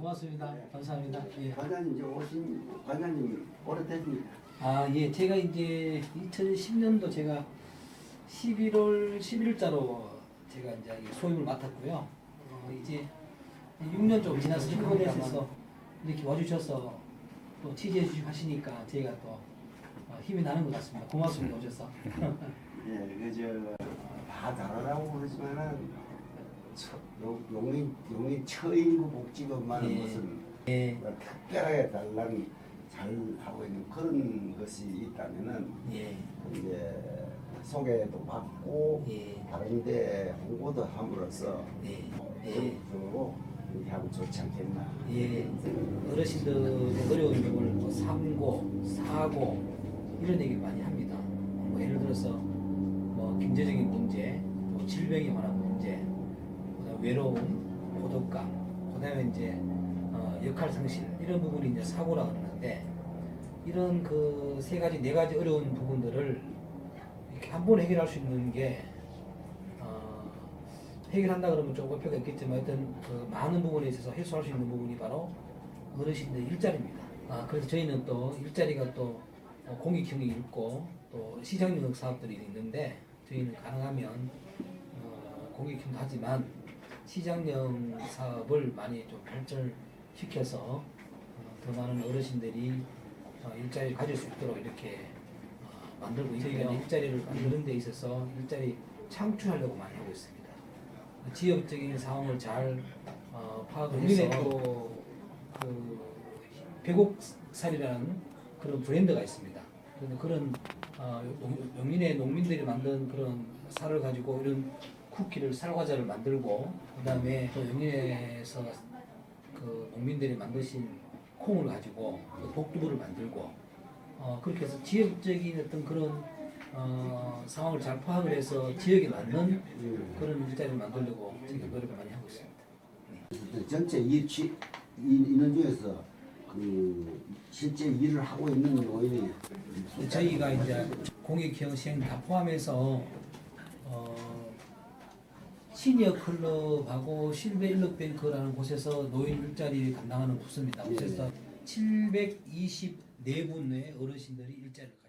고맙습니다. 감사합니다. 예. 관장님 이제 오신 관장님 오래됐습니다. 아, 예. 제가 이제 2010년도 제가 11월 11일자로 제가 이제 이 소임을 맡았고요. 어, 이제 6년 좀 지나서 일본에서 이렇게 와주셔서 또 취재해 주시고 하시니까 제가 또 어, 힘이 나는 것 같습니다. 고맙습니다. 오셔서. 예, 그저다 잘하라고 그러지만은 처, 용- 용인 용인 처인구 복지법만은 예. 무슨 예. 뭐 특별하게 달랑 잘 하고 있는 그런 것이 있다면은 예. 이제 소개도 받고 예. 다른데 홍보도 함으로써 예. 예. 전국적으로 이렇게 하면 좋지 않겠나. 예, 어르신들의 어려운 점을 뭐 상고, 사고 이런 얘기를 많이 합니다. 뭐 예를 들어서 뭐 경제적인 문제, 관한 문제, 그다음 외로움, 고독감, 그다음에 이제 어, 역할 상실 이런 부분이 이제 사고라 그러는데 이런 그 세 가지 네 가지 어려운 부분들을 이렇게 한 번에 해결할 수 있는 게 어, 해결한다 그러면 조금 어폐가 있겠지만 하여튼 그 많은 부분에 있어서 해소할 수 있는 부분이 바로 어르신들 일자리입니다. 아, 그래서 저희는 또 일자리가 또 어, 공익형이 있고 또 시장 영역 사업들이 있는데 저희는 가능하면 어, 공익형도 하지만 시장형 사업을 많이 좀 발전시켜서 어, 더 많은 어르신들이 어, 일자리를 가질 수 있도록 이렇게 어, 만들고 저희가 일자리를 만드는 데 있어서 일자리 창출하려고 많이 하고 있습니다. 지역적인 상황을 잘 어, 파악을 해서 또그 배곡살이라는 그런 브랜드가 있습니다. 그런 어, 용- 용인의 농민들이 만든 그런 쌀을 가지고 이런 쿠키를 쌀과자를 만들고 그다음에 또 용인에서 그 농민들이 만드신 콩을 가지고 또 복두부를 만들고 어, 그렇게 해서 지역적인 어떤 그런 어, 상황을 잘 파악을 해서 지역에 맞는 그런 일자리를 만들려고 지금 노력을 많이 하고 있습니다. 전체 이 취, 이, 인원 중에서 그 실제 일을 하고 있는 노인이 저희가 이제 공익형 시행 다 포함해서 어, 시니어 클럽하고 실베 일럭뱅크라는 곳에서 노인 일자리를 감당하는 부서입니다. 예. 그래서 724분의 어르신들이 일자리를